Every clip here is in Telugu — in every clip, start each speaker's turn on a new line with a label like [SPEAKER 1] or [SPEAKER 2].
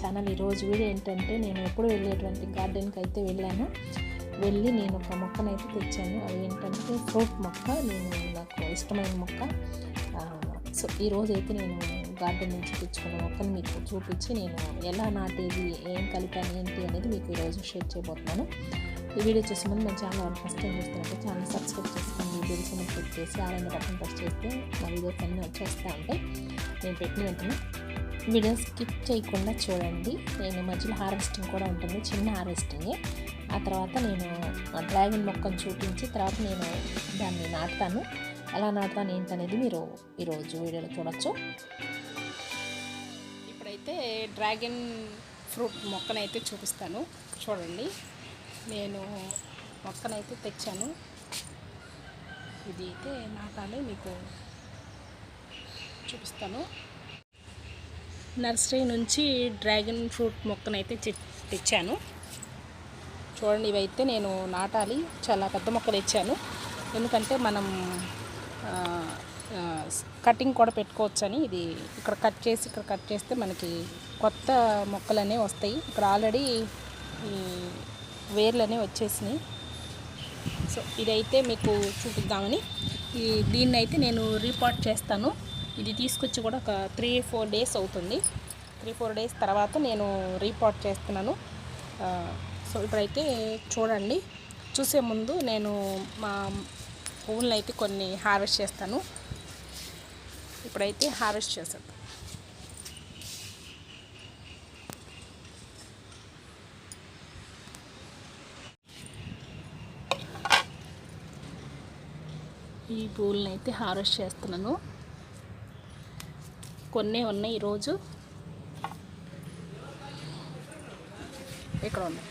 [SPEAKER 1] ఛానల్ ఈరోజు వీడియో ఏంటంటే నేను ఎప్పుడు వెళ్ళేటువంటి గార్డెన్కి అయితే వెళ్ళాను. వెళ్ళి నేను ఒక మొక్కనైతే తెచ్చాను. అది ఏంటంటే ఫ్రూట్ మొక్క. నేను నాకు ఇష్టమైన మొక్క. సో ఈరోజు అయితే నేను గార్డెన్ నుంచి తెచ్చుకున్న మొక్కను మీకు చూపించి నేను ఎలా నాటేది ఏం కలిపాను ఏంటి అనేది మీకు ఈరోజు షేర్ చేయబోతున్నాను. ఈ వీడియో చూసే ముందు మన ఛానల్ ఫస్ట్ టైం చూస్తున్నట్టు ఛానల్ సబ్స్క్రైబ్ చేసుకొని బెల్స్ క్లిక్ చేసి ఆరెంజ్ బటన్ ప్రెస్ చేస్తే నా వీడియోస్ అన్నీ వచ్చేస్తూ ఉంటాయి. నేను పెట్టిన వెంటనే వీడియో స్కిప్ చేయకుండా చూడండి. నేను మధ్యలో హార్వెస్టింగ్ కూడా ఉంటుంది చిన్న హార్వెస్టింగ్. ఆ తర్వాత నేను ఆ డ్రాగన్ మొక్కను చూపించి తర్వాత నేను దాన్ని నాటుతాను. ఎలా నాటుతాను ఏంటనేది మీరు ఈరోజు వీడియోలో చూడొచ్చు.
[SPEAKER 2] ఇప్పుడైతే డ్రాగన్ ఫ్రూట్ మొక్కనైతే చూపిస్తాను. చూడండి. నేను మొక్కనైతే తెచ్చాను. ఇది అయితే నాటాలి మీకు చూపిస్తాను. నర్సరీ నుంచి డ్రాగన్ ఫ్రూట్ మొక్కనైతే చె- తెచ్చాను. చూడండి ఇవైతే నేను నాటాలి. చాలా పెద్ద మొక్కలు తెచ్చాను. ఎందుకంటే మనం కటింగ్ కూడా పెట్టుకోవచ్చని ఇది ఇక్కడ కట్ చేసి ఇక్కడ కట్ చేస్తే మనకి కొత్త మొక్కలు అనేవి వస్తాయి. ఇక్కడ ఆల్రెడీ వేర్లు అనేవి వచ్చేసినాయి. సో ఇదైతే మీకు చూపిద్దామని. ఈ దీన్ని అయితే నేను రీపాట్ చేస్తాను. ఇది తీసుకొచ్చి కూడా ఒక త్రీ ఫోర్ డేస్ అవుతుంది. త్రీ ఫోర్ డేస్ తర్వాత నేను రీపాట్ చేస్తున్నాను. సో ఇప్పుడైతే చూడండి. చూసే ముందు నేను మా పువ్వులను అయితే కొన్ని హార్వెస్ట్ చేస్తాను. ఇప్పుడైతే హార్వెస్ట్ చేస్తాను ఈ పూలను అయితే హార్వెస్ట్ చేస్తున్నాను. కొన్ని ఉన్నాయి ఈరోజు. ఇక్కడ ఉన్నాయి.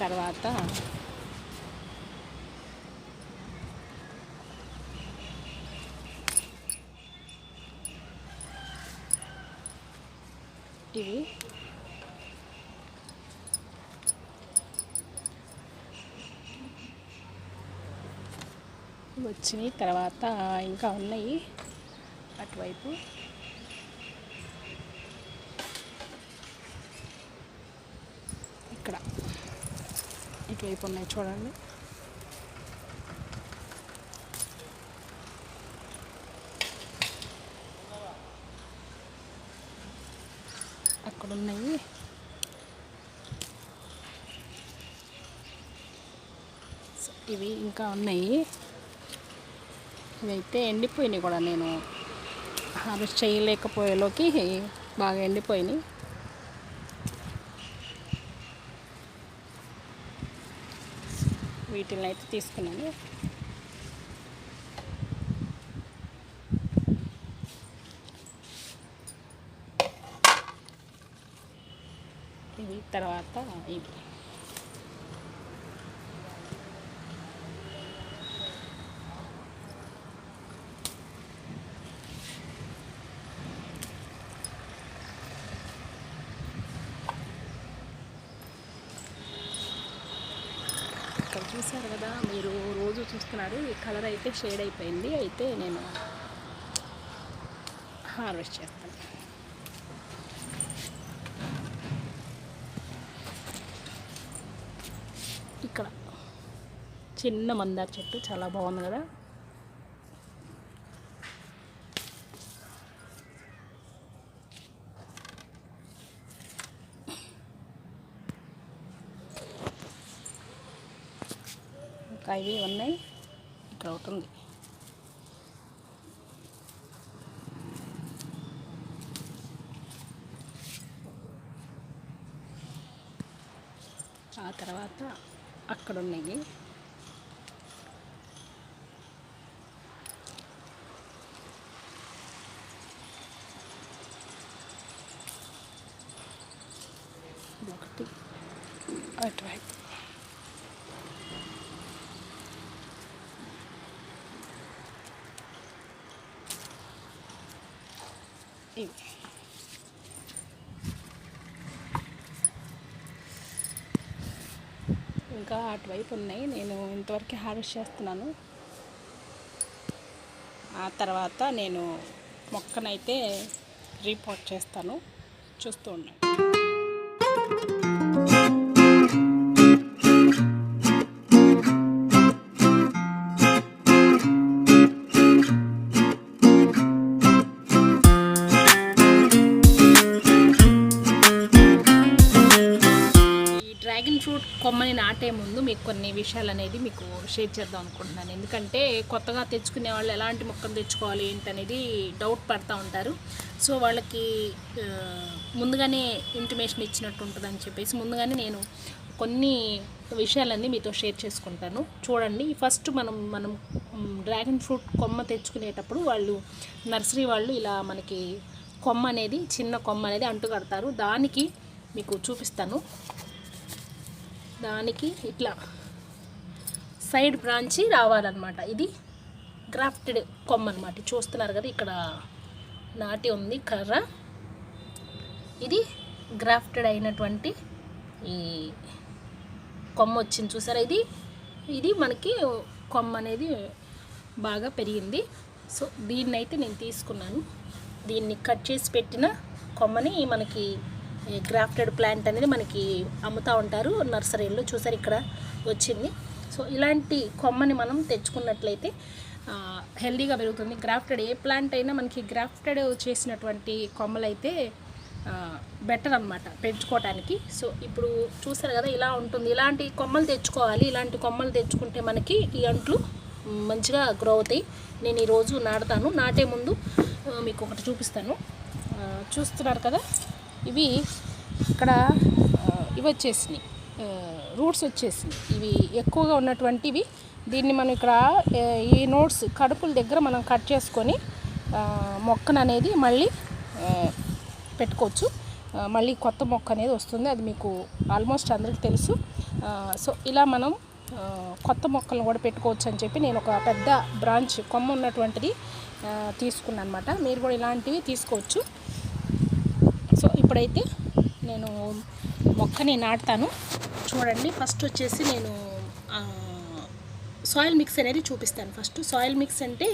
[SPEAKER 2] తర్వాత ఇవి వచ్చినాయి తర్వాత ఇంకా ఉన్నాయి. అటువైపు. ఇక్కడ. ఇటువైపు ఉన్నాయి చూడండి. అక్కడ ఉన్నాయి. ఇవి ఇంకా ఉన్నాయి. ఇవైతే ఎండిపోయినాయి కూడా నేను హార్వెస్ట్ చేయలేకపోయేలోకి బాగా ఎండిపోయినాయి. వీటిని అయితే తీసుకున్నాను. ఇవి తర్వాత ఇది ఇక్కడ చూసారు కదా మీరు చూస్తున్నారు. ఈ కలర్ అయితే షేడ్ అయిపోయింది. అయితే నేను హార్వెస్ట్ చేస్తాను. ఇక్కడ చిన్న మందార చెట్టు చాలా బాగుంది కదా. ఇంకా ఇవి ఉన్నాయి. అవుతుంది. ఉంది ఆ తర్వాత అక్కడ ఉన్నాయి ఒకటి. అటువైపు ఇవి ఇంకా అటువైపు ఉన్నాయి. నేను ఇంతవరకు హార్వెస్ట్ చేస్తున్నాను. ఆ తర్వాత నేను మొక్కనైతే రీపోర్ట్ చేస్తాను. చూస్తూ ఉండండి. కొమ్మని నాటే ముందు మీకు కొన్ని విషయాలు అనేది మీకు షేర్ చేద్దాం అనుకుంటున్నాను. ఎందుకంటే కొత్తగా తెచ్చుకునే వాళ్ళు ఎలాంటి మొక్కలు తెచ్చుకోవాలి ఏంటనేది డౌట్ పడుతూ ఉంటారు. సో వాళ్ళకి ముందుగానే ఇంటిమేషన్ ఇచ్చినట్టు ఉంటుందని చెప్పేసి ముందుగానే నేను కొన్ని విషయాలన్నీ మీతో షేర్ చేసుకుంటాను. చూడండి ఫస్ట్ మనం మనం డ్రాగన్ ఫ్రూట్ కొమ్మ తెచ్చుకునేటప్పుడు వాళ్ళు నర్సరీ వాళ్ళు ఇలా మనకి కొమ్మ అనేది చిన్న కొమ్మ అనేది అంటు కడతారు దానికి మీకు చూపిస్తాను. దానికి ఇట్లా సైడ్ బ్రాంచి రావాలన్నమాట. ఇది గ్రాఫ్టెడ్ కొమ్మ అనమాట చూస్తున్నారు కదా ఇక్కడ నాటి ఉంది కర్ర. ఇది గ్రాఫ్టెడ్ అయినటువంటి ఈ కొమ్మ వచ్చింది చూసారా? ఇది ఇది మనకి కొమ్మ అనేది బాగా పెరిగింది. సో దీన్నైతే నేను తీసుకున్నాను. దీన్ని కట్ చేసి పెట్టిన కొమ్మని మనకి గ్రాఫ్టెడ్ ప్లాంట్ అనేది మనకి అమ్ముతూ ఉంటారు. నర్సరీలో చూసారు ఇక్కడ వచ్చింది. సో ఇలాంటి కొమ్మని మనం తెచ్చుకున్నట్లయితే హెల్దీగా పెరుగుతుంది. గ్రాఫ్టెడ్ ఏ ప్లాంట్ అయినా మనకి గ్రాఫ్టెడ్ చేసినటువంటి కొమ్మలైతే బెటర్ అనమాట పెంచుకోవటానికి. సో ఇప్పుడు చూసారు కదా ఇలా ఉంటుంది. ఇలాంటి కొమ్మలు తెచ్చుకోవాలి. ఇలాంటి కొమ్మలు తెచ్చుకుంటే మనకి ఈ అంట్లు మంచిగా గ్రో అవుతాయి. నేను ఈరోజు నాటుతాను. నాటే ముందు మీకు ఒకటి చూపిస్తాను. చూస్తున్నారు కదా? ఇవి ఇక్కడ ఇవి వచ్చేసినాయి. రూట్స్ వచ్చేసినాయి. ఇవి ఎక్కువగా ఉన్నటువంటివి. దీన్ని మనం ఇక్కడ ఈ నోట్స్ కడుపుల దగ్గర మనం కట్ చేసుకొని మొక్కను అనేది మళ్ళీ పెట్టుకోవచ్చు. మళ్ళీ కొత్త మొక్క అనేది వస్తుంది. అది మీకు ఆల్మోస్ట్ అందరికీ తెలుసు. సో ఇలా మనం కొత్త మొక్కలను కూడా పెట్టుకోవచ్చు అని చెప్పి నేను ఒక పెద్ద బ్రాంచ్ కొమ్మ ఉన్నటువంటిది తీసుకున్నాను అనమాట మీరు కూడా ఇలాంటివి తీసుకోవచ్చు. ఇప్పుడైతే నేను మొక్కని నాటుతాను. చూడండి ఫస్ట్ వచ్చేసి నేను సాయిల్ మిక్స్ అనేది చూపిస్తాను ఫస్ట్. సాయిల్ మిక్స్ అంటే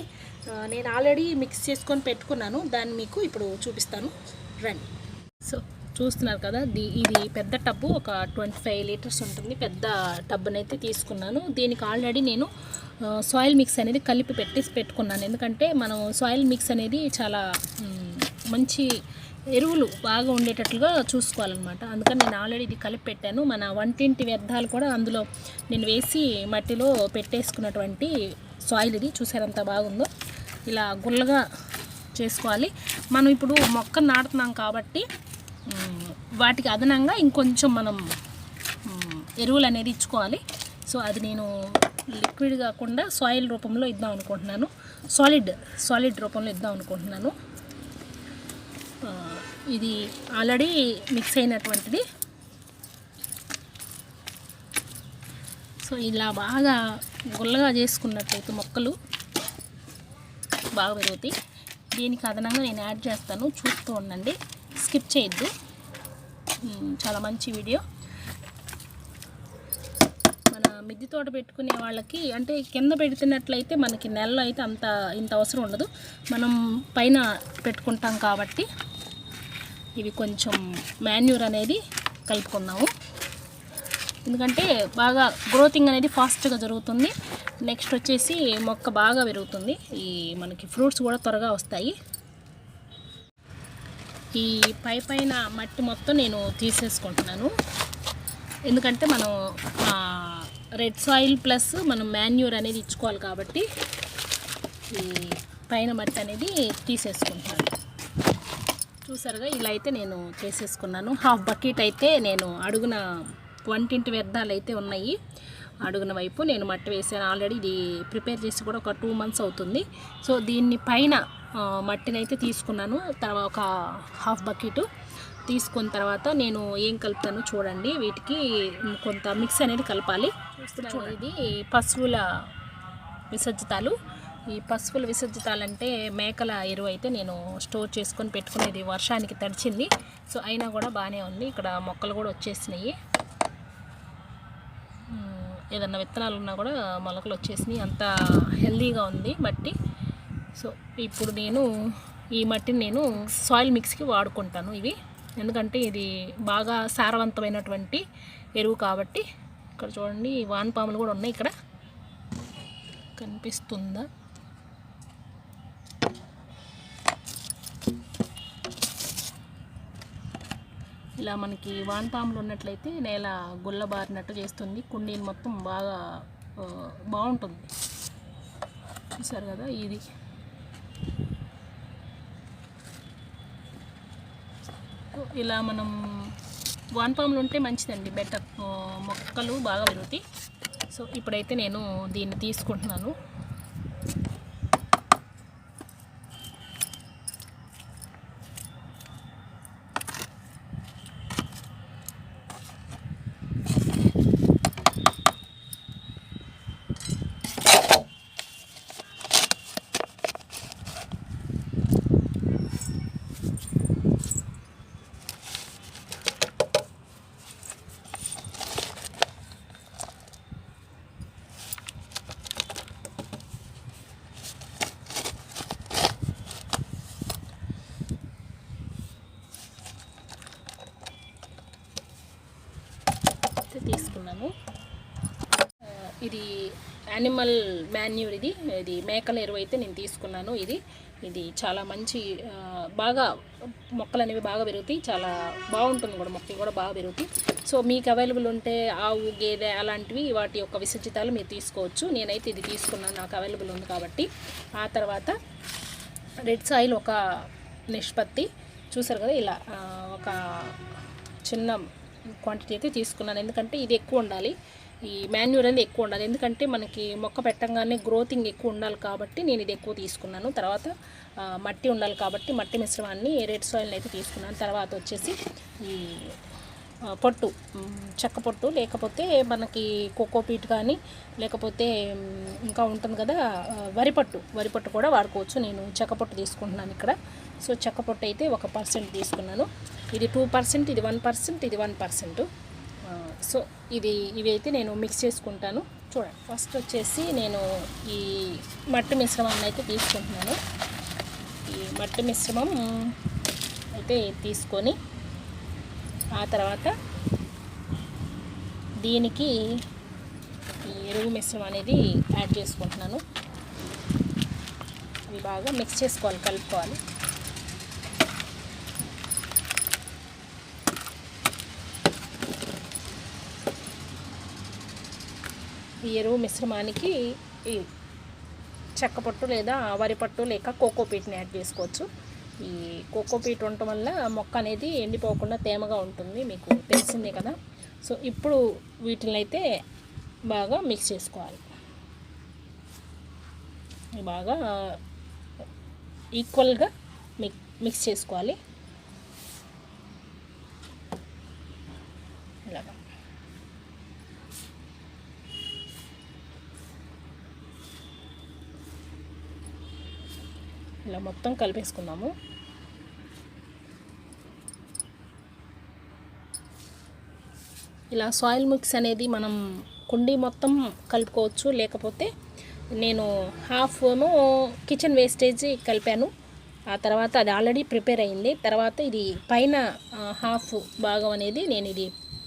[SPEAKER 2] నేను ఆల్రెడీ మిక్స్ చేసుకొని పెట్టుకున్నాను. దాన్ని మీకు ఇప్పుడు చూపిస్తాను. రండి. సో చూస్తున్నారు కదా ది ఇది పెద్ద టబ్బు ఒక ట్వంటీ ఫైవ్ లీటర్స్ ఉంటుంది. పెద్ద టబ్బునైతే తీసుకున్నాను. దీనికి ఆల్రెడీ నేను సాయిల్ మిక్స్ అనేది కలిపి పెట్టేసి పెట్టుకున్నాను. ఎందుకంటే మనం సాయిల్ మిక్స్ అనేది చాలా మంచి ఎరువులు బాగా ఉండేటట్లుగా చూసుకోవాలన్నమాట. అందుకని నేను ఆల్రెడీ ఇది కలిపి పెట్టాను మన వంటింటి వ్యర్థాలు కూడా అందులో నేను వేసి మట్టిలో పెట్టేసుకున్నటువంటి సాయిల్ ఇది. చూసారంత బాగుందో? ఇలా గుల్లగా చేసుకోవాలి. మనం ఇప్పుడు మొక్క నాటుతున్నాం కాబట్టి వాటికి అదనంగా ఇంకొంచెం మనం ఎరువులు అనేది ఇచ్చుకోవాలి. సో అది నేను లిక్విడ్ కాకుండా సాయిల్ రూపంలో ఇద్దాం అనుకుంటున్నాను. సాలిడ్ సాలిడ్ రూపంలో ఇద్దాం అనుకుంటున్నాను. ఇది ఆల్రెడీ మిక్స్ అయినటువంటిది. సో ఇలా బాగా గుల్లగా చేసుకున్నట్లయితే మొక్కలు బాగా పెరుగుతాయి. దీనికి అదనంగా నేను యాడ్ చేస్తాను. చూస్తూ ఉండండి. స్కిప్ చేయొద్దు. చాలా మంచి వీడియో. మన మిద్ది తోట పెట్టుకునే వాళ్ళకి అంటే కింద పెడుతున్నట్లయితే మనకి నెలలో అయితే అంత ఇంత అవసరం ఉండదు. మనం పైన పెట్టుకుంటాం కాబట్టి. ఇవి కొంచెం మాన్యూర్ అనేది కలుపుకుందాము. ఎందుకంటే బాగా గ్రోతింగ్ అనేది ఫాస్ట్గా జరుగుతుంది. నెక్స్ట్ వచ్చేసి మొక్క బాగా పెరుగుతుంది. ఈ మనకి ఫ్రూట్స్ కూడా త్వరగా వస్తాయి. ఈ పై పైన మట్టి మొత్తం నేను తీసేసుకుంటున్నాను. ఎందుకంటే మనం రెడ్ సాయిల్ ప్లస్ మనం మాన్యూర్ అనేది ఇచ్చుకోవాలి కాబట్టి ఈ పైన మట్టి అనేది తీసేసుకుంటున్నాను. చూసారుగా ఇలా అయితే నేను చేసేసుకున్నాను. హాఫ్ బకెట్ అయితే నేను అడుగున వంటింటి వ్యర్థాలు అయితే ఉన్నాయి. అడుగున వైపు నేను మట్టి వేసాను. ఆల్రెడీ ఇది ప్రిపేర్ చేసి కూడా ఒక టూ మంత్స్ అవుతుంది. సో దీన్ని పైన మట్టినైతే మట్టిని అయితే తీసుకున్నాను. తర్వాత ఒక హాఫ్ బకెట్ తీసుకున్న తర్వాత నేను ఏం కలుపుతాను చూడండి. వీటికి కొంత మిక్స్ అనేది కలపాలి. ఇది పశువుల విసర్జితాలు. ఈ పసుపులు విసర్జితాలంటే మేకల ఎరువు అయితే నేను స్టోర్ చేసుకొని పెట్టుకునేది వర్షానికి తడిచింది. సో అయినా కూడా బాగానే ఉంది. ఇక్కడ మొక్కలు కూడా వచ్చేసినాయి. ఏదన్నా విత్తనాలు ఉన్నా కూడా మొలకలు వచ్చేసినాయి. అంత హెల్దీగా ఉంది మట్టి. సో ఇప్పుడు నేను ఈ మట్టిని నేను సాయిల్ మిక్స్కి వాడుకుంటాను ఇవి. ఎందుకంటే ఇది బాగా సారవంతమైనటువంటి ఎరువు కాబట్టి. ఇక్కడ చూడండి వానపాములు కూడా ఉన్నాయి ఇక్కడ. కనిపిస్తుందా? ఇలా మనకి వానపాములు ఉన్నట్లయితే నేల గుల్లబారినట్టు చేస్తుంది. కుండీలు మొత్తం బాగా బాగుంటుంది. చూసారు కదా ఇది. ఇలా మనం వానపాములు ఉంటే మంచిదండి. బెటర్ మొక్కలు బాగా పెరుగుతాయి. సో ఇప్పుడైతే నేను దీన్ని తీసుకుంటున్నాను అయితే తీసుకున్నాను ఆ, ఇది యానిమల్ మాన్యూర్ ఇది ఇది మేకల ఎరువు అయితే నేను తీసుకున్నాను. ఇది ఇది చాలా మంచి బాగా మొక్కలు అనేవి బాగా పెరుగుతాయి. చాలా బాగుంటుంది కూడా మొక్కలు కూడా బాగా పెరుగుతాయి. సో మీకు అవైలబుల్ ఉంటే ఆవు గేదె అలాంటివి వాటి యొక్క విసర్జితాలు మీరు తీసుకోవచ్చు. నేనైతే ఇది తీసుకున్నాను నాకు అవైలబుల్ ఉంది కాబట్టి. ఆ తర్వాత రెడ్ సాయిల్ ఒక నిష్పత్తి. చూసారు కదా ఇలా ఒక చిన్న క్వాంటిటీ అయితే తీసుకున్నాను. ఎందుకంటే ఇది ఎక్కువ ఉండాలి. ఈ మాన్యూర్ అనేది ఎక్కువ ఉండాలి. ఎందుకంటే మనకి మొక్క పెట్టంగానే గ్రోతింగ్ ఎక్కువ ఉండాలి కాబట్టి నేను ఇది ఎక్కువ తీసుకున్నాను. తర్వాత మట్టి ఉండాలి కాబట్టి మట్టి మిశ్రమాన్ని రెడ్ సాయిల్ని అయితే తీసుకున్నాను. తర్వాత వచ్చేసి ఈ పొట్టు చెక్క పొట్టు లేకపోతే మనకి కోకోపీట్ కానీ లేకపోతే ఇంకా ఉంటుంది కదా వరిపట్టు వరిపట్టు వరి కూడా వాడుకోవచ్చు. నేను చెక్క పొట్టు తీసుకుంటున్నాను ఇక్కడ. సో చెక్క పొట్టు అయితే ఒక పర్సెంట్ తీసుకున్నాను. ఇది టూ పర్సెంట్ ఇది వన్ పర్సెంట్ ఇది వన్ పర్సెంట్. సో ఇది ఇవి అయితే నేను మిక్స్ చేసుకుంటాను. చూడండి ఫస్ట్ వచ్చేసి నేను ఈ మట్టి మిశ్రమాన్ని అయితే తీసుకుంటున్నాను. ఈ మట్టి మిశ్రమం అయితే తీసుకొని ఆ తర్వాత దీనికి ఈ ఎరువు మిశ్రమం అనేది యాడ్ చేసుకుంటున్నాను. ఇవి బాగా మిక్స్ చేసుకోవాలి కలుపుకోవాలి. ఈ ఎరువు మిశ్రమానికి ఈ చెక్క పట్టు లేదా వరి పట్టు లేక కోకోపీట్ని యాడ్ చేసుకోవచ్చు. ఈ కోకోపీట్ ఉండటం వల్ల మొక్క అనేది ఎండిపోకుండా తేమగా ఉంటుంది మీకు తెలిసిందే కదా. సో ఇప్పుడు వీటిని అయితే బాగా మిక్స్ చేసుకోవాలి. బాగా ఈక్వల్గా మిక్ మిక్స్ చేసుకోవాలి ఇలాగా ఇలా మొత్తం కలిపేసుకుందాము. ఇలా సాయిల్ మిక్స్ అనేది మనం కుండీ మొత్తం కలుపుకోవచ్చు. లేకపోతే నేను హాఫ్ ఏమో కిచెన్ వేస్టేజ్ కలిపాను. ఆ తర్వాత అది ఆల్రెడీ ప్రిపేర్ అయింది. తర్వాత ఇది పైన హాఫ్ భాగం అనేది నేను ఇది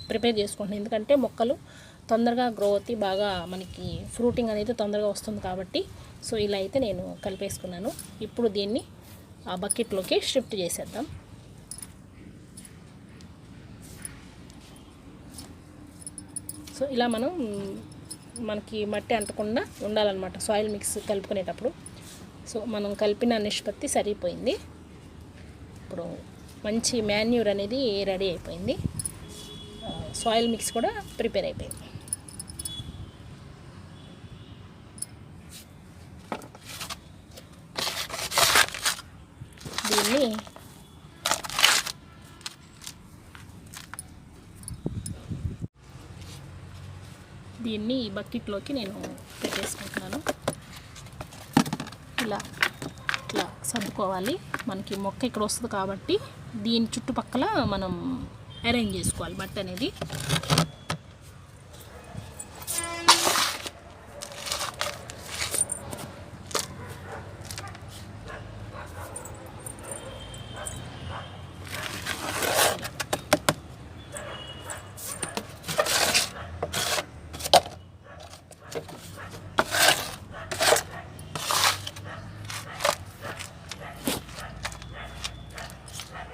[SPEAKER 2] ప్రిపేర్ చేసుకుంటున్నాను. ఎందుకంటే మొక్కలు తొందరగా గ్రో అవుతాయి బాగా మనకి ఫ్రూటింగ్ అనేది తొందరగా వస్తుంది కాబట్టి సో ఇలా అయితే నేను కలిపేసుకున్నాను. ఇప్పుడు దీన్ని ఆ బకెట్లోకి షిఫ్ట్ చేసేద్దాం. సో ఇలా మనం మనకి మట్టి అంటకుండా ఉండాలన్నమాట సాయిల్ మిక్స్ కలుపుకునేటప్పుడు. సో మనం కలిపిన నిష్పత్తి సరిపోయింది. ఇప్పుడు మంచి మాన్యూర్ అనేది రెడీ అయిపోయింది. సాయిల్ మిక్స్ కూడా ప్రిపేర్ అయిపోయింది దీన్ని దీన్ని ఈ బకెట్లోకి నేను పెట్టేసుకుంటున్నాను. ఇలా ఇట్లా సర్దుకోవాలి. మనకి మొక్క ఇక్కడ వస్తుంది కాబట్టి దీని చుట్టుపక్కల మనం అరేంజ్ చేసుకోవాలి బట్ట అనేది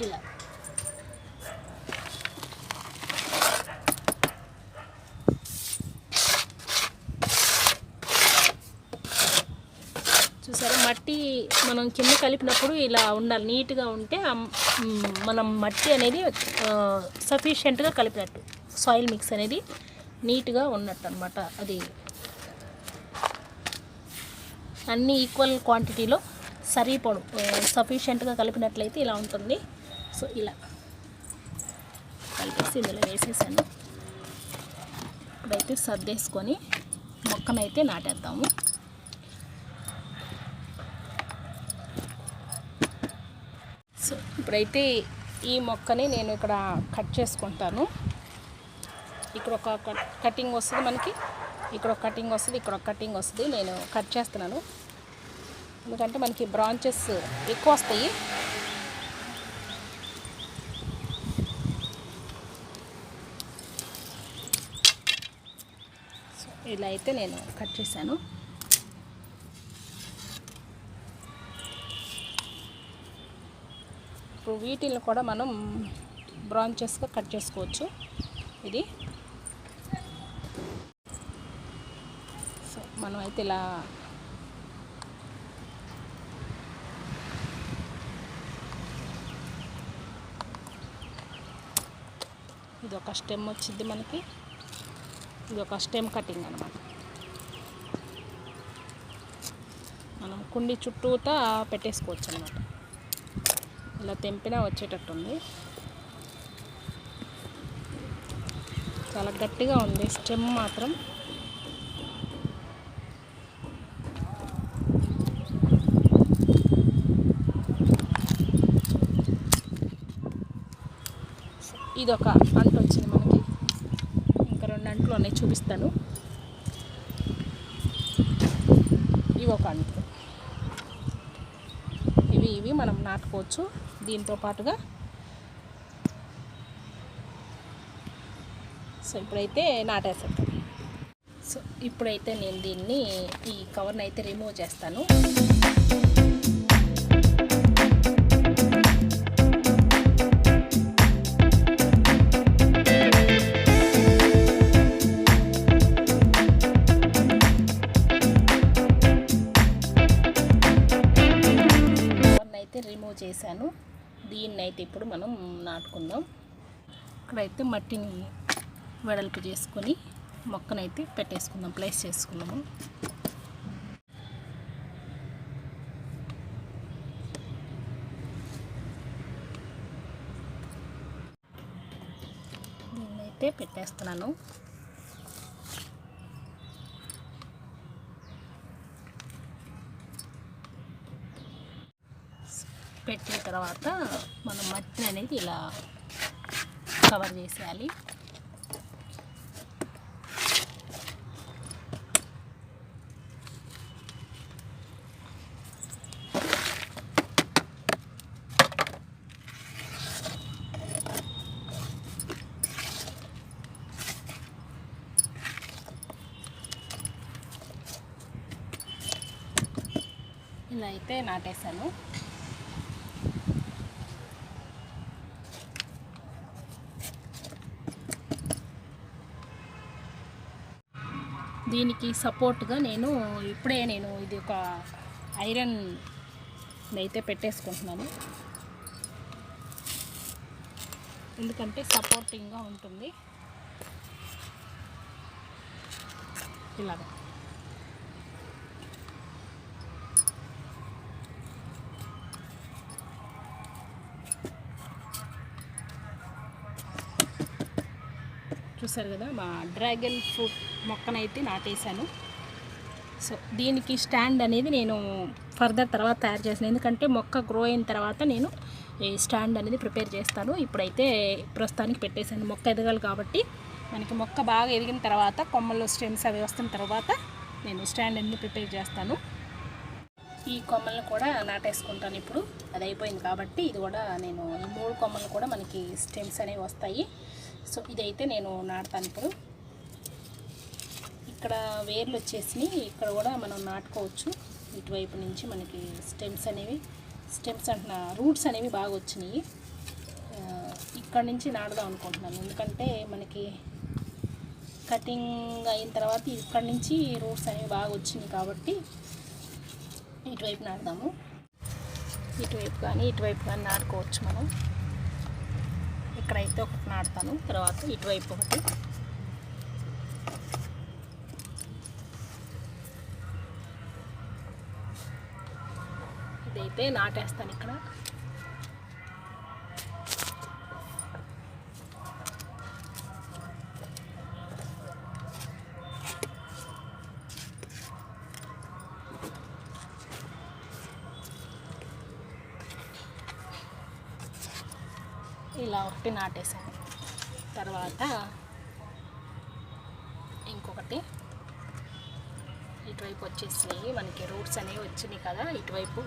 [SPEAKER 2] ఇలా చూసారా మట్టి మనం కింద కలిపినప్పుడు ఇలా ఉండాలి. నీట్గా ఉంటే మనం మట్టి అనేది సఫిషియెంట్గా కలిపినట్టు. సాయిల్ మిక్స్ అనేది నీట్గా ఉన్నట్టు అనమాట అది. అన్ని ఈక్వల్ క్వాంటిటీలో సరిపడు సఫిషియెంట్గా కలిపినట్లయితే ఇలా ఉంటుంది. సో ఇలా. కలిపేసి ఇందులో వేసేసాను. ఇప్పుడైతే సర్దేసుకొని మొక్కనైతే నాటేద్దాము సో ఇప్పుడైతే ఈ మొక్కని నేను ఇక్కడ కట్ చేసుకుంటాను. ఇక్కడ ఒక కటింగ్ వస్తుంది మనకి. ఇక్కడ ఒక కటింగ్ వస్తుంది ఇక్కడ ఒక కటింగ్ వస్తుంది. నేను కట్ చేస్తున్నాను. ఎందుకంటే మనకి బ్రాంచెస్ ఎక్కువ వస్తాయి. ఇలా అయితే నేను కట్ చేశాను. వీటిని కూడా మనం బ్రాంచెస్గా కట్ చేసుకోవచ్చు. ఇది. సో మనం అయితే ఇలా ఇది ఒక స్టెమ్ వచ్చింది మనకి. ఇది ఒక స్టెమ్ కటింగ్ అనమాట మనం కుండి చుట్టూతా పెట్టేసుకోవచ్చు అనమాట ఇలా తెంపినా వచ్చేటట్టుంది. చాలా గట్టిగా ఉంది స్టెమ్ మాత్రం. ఇది ఇదొక అంటు వచ్చింది మనకి. ఇంకా రెండు అంట్లు ఉన్నాయి చూపిస్తాను. ఇవి ఒక అంటు ఇవి ఇవి పట్టుకోవచ్చు. దీంతో పాటుగా సో ఇప్పుడైతే నాటేసేస్తాను సో ఇప్పుడైతే నేను దీన్ని ఈ కవర్ని అయితే రిమూవ్ చేస్తాను. నాటుకుందాం ఇక్కడైతే మట్టిని వెడల్పు చేసుకొని మొక్కనైతే పెట్టేసుకుందాం ప్లేస్ చేసుకుందాము. దీన్నైతే పెట్టేస్తున్నాను. పెట్టిన తర్వాత మట్టిని అనేది ఇలా కవర్ చేసేయాలి. ఇలా అయితే నాటేశాను. దీనికి సపోర్ట్గా నేను ఇప్పుడే నేను ఇది ఒక ఐరన్ అయితే పెట్టేసుకుంటున్నాను. ఎందుకంటే సపోర్టింగ్గా ఉంటుంది. ఇలాగా. చూసారు కదా మా డ్రాగన్ ఫ్రూట్ మొక్కనైతే నాటేశాను. సో దీనికి స్టాండ్ అనేది నేను ఫర్దర్ తర్వాత తయారు చేసిన ఎందుకంటే మొక్క గ్రో అయిన తర్వాత నేను ఈ స్టాండ్ అనేది ప్రిపేర్ చేస్తాను. ఇప్పుడైతే ప్రస్తుతానికి పెట్టేశాను. మొక్క ఎదగాలి కాబట్టి మనకి మొక్క బాగా ఎదిగిన తర్వాత కొమ్మలు స్టెమ్స్ అవి వస్తున్న తర్వాత నేను స్టాండ్ అనేది ప్రిపేర్ చేస్తాను. ఈ కొమ్మలను కూడా నాటేసుకుంటాను ఇప్పుడు. అది అయిపోయింది కాబట్టి ఇది కూడా నేను ఈ మూడు కొమ్మలు కూడా మనకి స్టెమ్స్ అనేవి వస్తాయి. సో ఇదైతే నేను నాటుతాను ఇప్పుడు. ఇక్కడ వేర్లు వచ్చేసి ఇక్కడ కూడా మనం నాటుకోవచ్చు. ఇటువైపు నుంచి మనకి స్టెమ్స్ అనేవి స్టెమ్స్ అంటున్న రూట్స్ అనేవి బాగా వచ్చినాయి. ఇక్కడ నుంచి నాటుదాం అనుకుంటున్నాను. ఎందుకంటే మనకి కటింగ్ అయిన తర్వాత ఇక్కడ నుంచి రూట్స్ అనేవి బాగా వచ్చినాయి కాబట్టి ఇటువైపు నాటుదాము. ఇటువైపు కానీ ఇటువైపు కానీ నాటుకోవచ్చు మనం. ఇక్కడైతే ఒకటి నాటుతాను తర్వాత ఇటువైపు ఒకటి. అయితే నాటేస్తాను ఇక్కడ. ఇలా ఒకటి నాటేసాను తర్వాత ఇంకొకటి ఇటువైపు వచ్చేసినాయి మనకి రూట్స్ అనేవి వచ్చినాయి కదా ఇటువైపు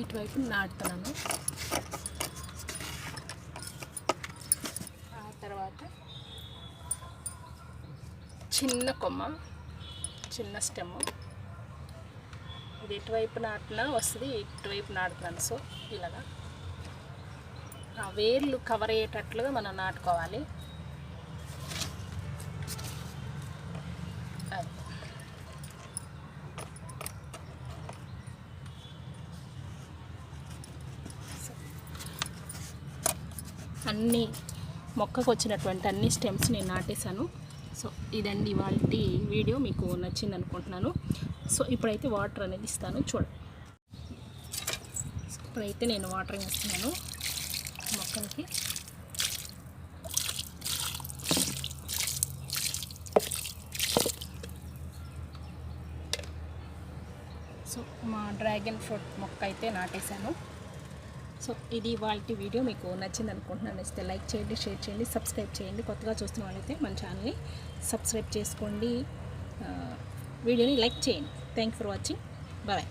[SPEAKER 2] ఇటువైపు నాటుతున్నాను. ఆ తర్వాత చిన్న కొమ్మ చిన్న స్టెమ్. ఇది ఎటువైపు నాటినా వస్తుంది ఇటువైపు నాటుతున్నాను. సో ఇలాగా. ఆ వేర్లు కవర్ అయ్యేటట్లుగా మనం నాటుకోవాలి. అన్ని మొక్కకు వచ్చినటువంటి అన్ని స్టెమ్స్ నేను నాటేశాను. సో ఇదండి వాళ్ళ వీడియో. మీకు నచ్చింది అనుకుంటున్నాను. సో ఇప్పుడైతే వాటర్ అనేది ఇస్తాను. చూడండి. సో ఇప్పుడైతే నేను వాటరింగ్ ఇస్తున్నాను మొక్కలకి. సో మా డ్రాగన్ ఫ్రూట్ మొక్క అయితే నాటేశాను. సో ఇది వాళ్ళ వీడియో మీకు నచ్చింది అనుకుంటున్నాను నచ్చితే లైక్ చేయండి షేర్ చేయండి సబ్స్క్రైబ్ చేయండి. కొత్తగా చూస్తున్న వాళ్ళైతే మన ఛానల్ని సబ్స్క్రైబ్ చేసుకోండి. వీడియోని లైక్ చేయండి. Thank for watching bye